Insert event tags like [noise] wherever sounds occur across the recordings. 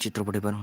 चित्रपटे पण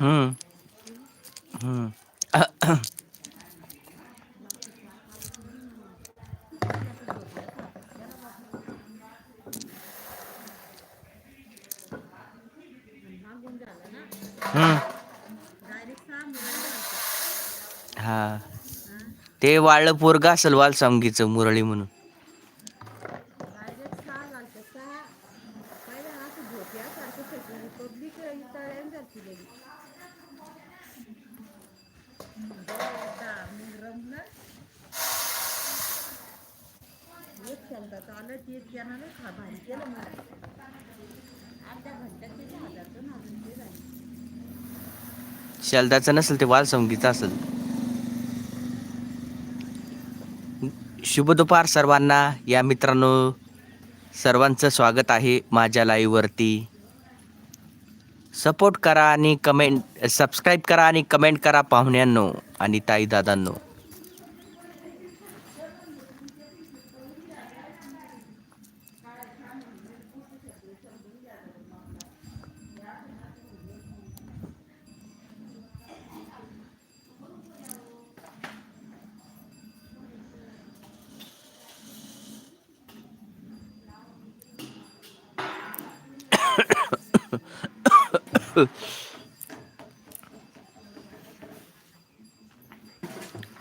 हम्म. हम्म. हम्म. हा. ते वाळलं पोरग असेल वाल समगीचं मुरळी म्हणून. शेलदाचं नसेल ते वाल समगीचं असेल. शुभ दुपार सर्वांना. या मित्रांनो सर्वांचं स्वागत आहे माझ्या लाईव्ह वरती सपोर्ट करा आणि कमेंट सबस्क्राईब करा आणि कमेंट करा पाहुण्यांनो आणि ताई दादांनो [laughs]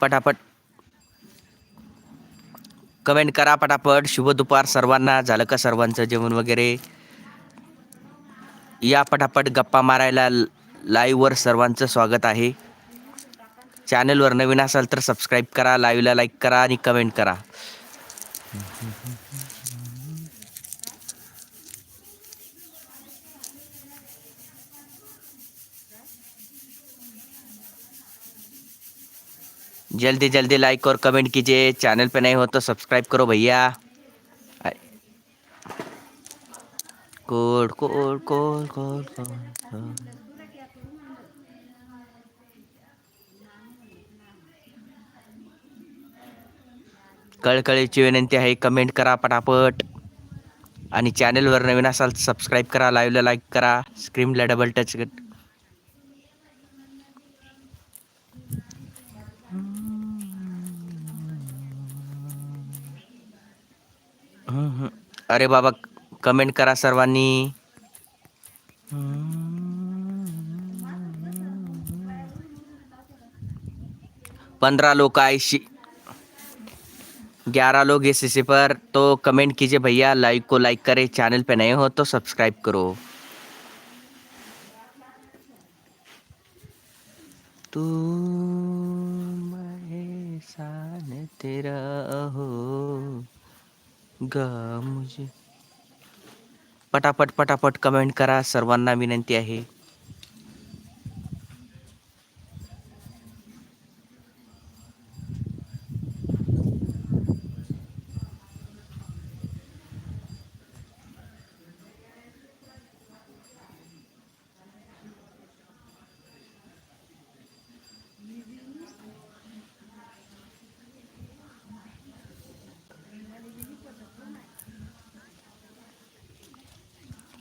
पटापट. कमेंट करा पटापट. शुभ दुपार सर्वांना. झालं का सर्वांचं जेवण वगैरे? या पटापट गप्पा मारायला लाईव्हवर सर्वांचं स्वागत आहे. चॅनलवर नवीन असाल तर सबस्क्राईब करा लाईव्हला लाईक करा आणि कमेंट करा. जल्दी जल्दी लाइक और कमेंट कीजिए। चैनल पे नहीं हो तो सब्सक्राइब करो भैया। Code code code code code कळकळीची विनंती आहे कमेंट करा पटापट. आणि चॅनलवर नवीन असाल तर सबस्क्राईब करा लाईव्हला लाईक करा. स्क्रीनला डबल टच अरे बाबा कमेंट करा सर्वांनी. पंद्रह लोग आए शी- ग्यारह लोग इस इसी पर तो कमेंट कीजिए भैया. लाइक को लाइक करें. चैनल पे नए हो तो सब्सक्राइब करो. तू तेरा हो। ग मुझे. पटापट पटापट कमेंट करा. सर्वांना विनंती आहे.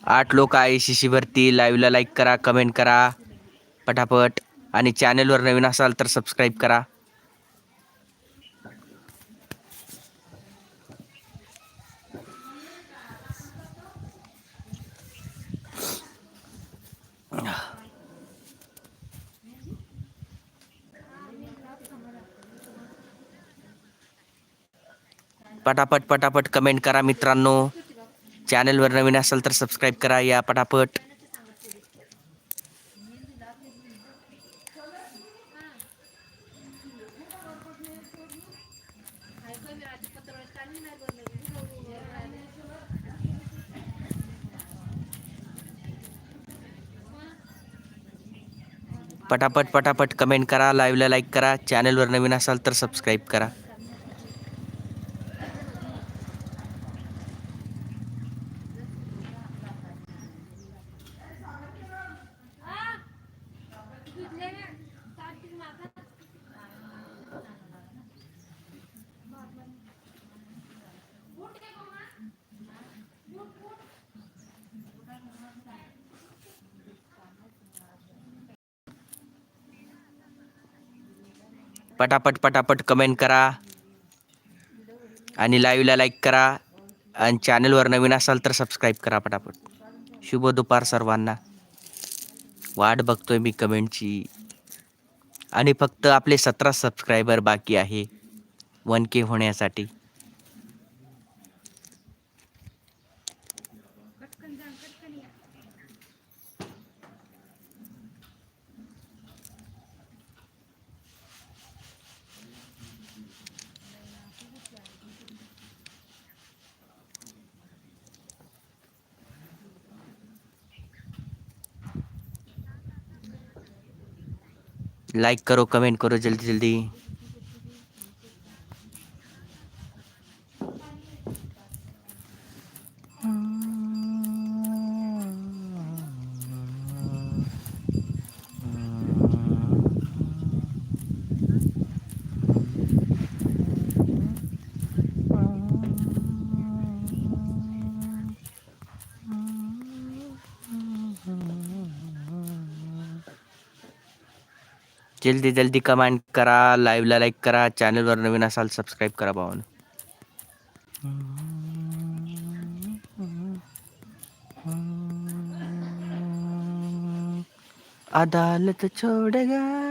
आठ लोक आहे शिशीवरती. लाईव्हला लाईक करा कमेंट करा. पटापट. आणि चॅनलवर नवीन असाल तर सबस्क्राईब करा. पटापट पटापट कमेंट करा मित्रांनो. चॅनलवर नवीन असाल तर सबस्क्राईब करा या पटापट पटापट पटापट कमेंट करा लाईव्हला लाईक करा चैनल चॅनलवर नवीन असाल तर सबस्क्राईब करा पटापट पटापट कमेंट करा. आणि लाईव्हला लाईक करा. आणि चॅनलवर नवीन असाल तर सबस्क्राईब करा पटापट. शुभ दुपार सर्वांना. वाट बघतोय मी कमेंटची आणि फक्त आपले सतरा सबस्क्रायबर बाकी आहे. वन के होण्यासाठी. लाइक करो कमेंट करो जल्दी जल्दी जल्दी जल्दी कमेंट करा लाईव्हला लाइक करा, चैनल चॅनलवर नवीन असाल सब्सक्राइब करा भावानं अदालत छोड़ गए